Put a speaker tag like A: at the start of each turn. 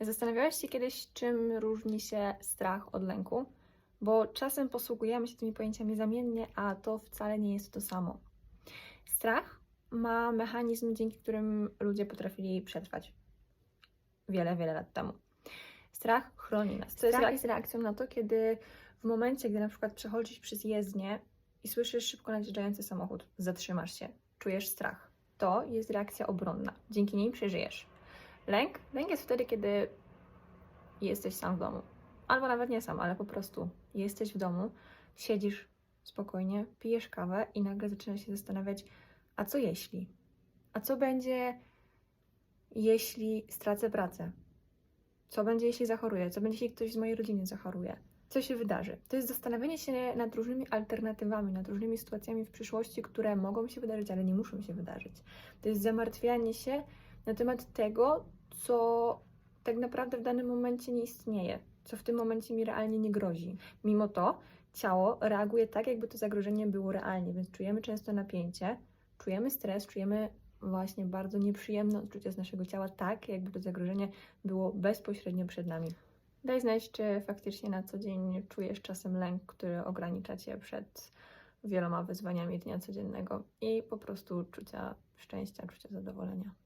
A: Zastanawiałeś się kiedyś, czym różni się strach od lęku? Bo czasem posługujemy się tymi pojęciami zamiennie, a to wcale nie jest to samo. Strach ma mechanizm, dzięki którym ludzie potrafili przetrwać wiele, wiele lat temu. Strach chroni nas. To jest,
B: Strach
A: jest reakcją na to, kiedy w momencie, gdy na przykład przechodzisz przez jezdnię i słyszysz szybko nadjeżdżający samochód, zatrzymasz się, czujesz strach. To jest reakcja obronna. Dzięki niej przeżyjesz. Lęk? Lęk jest wtedy, kiedy jesteś sam w domu. Albo nawet nie sam, ale po prostu jesteś w domu, siedzisz spokojnie, pijesz kawę i nagle zaczynasz się zastanawiać, a co jeśli? A co będzie, jeśli stracę pracę? Co będzie, jeśli zachoruję? Co będzie, jeśli ktoś z mojej rodziny zachoruje? Co się wydarzy? To jest zastanawianie się nad różnymi alternatywami, nad różnymi sytuacjami w przyszłości, które mogą się wydarzyć, ale nie muszą się wydarzyć. To jest zamartwianie się na temat tego, co tak naprawdę w danym momencie nie istnieje, co w tym momencie mi realnie nie grozi. Mimo to ciało reaguje tak, jakby to zagrożenie było realnie, więc czujemy często napięcie, czujemy stres, czujemy właśnie bardzo nieprzyjemne odczucia z naszego ciała, tak jakby to zagrożenie było bezpośrednio przed nami. Daj znać, czy faktycznie na co dzień czujesz czasem lęk, który ogranicza cię przed wieloma wyzwaniami dnia codziennego i po prostu czucia szczęścia, czucia zadowolenia.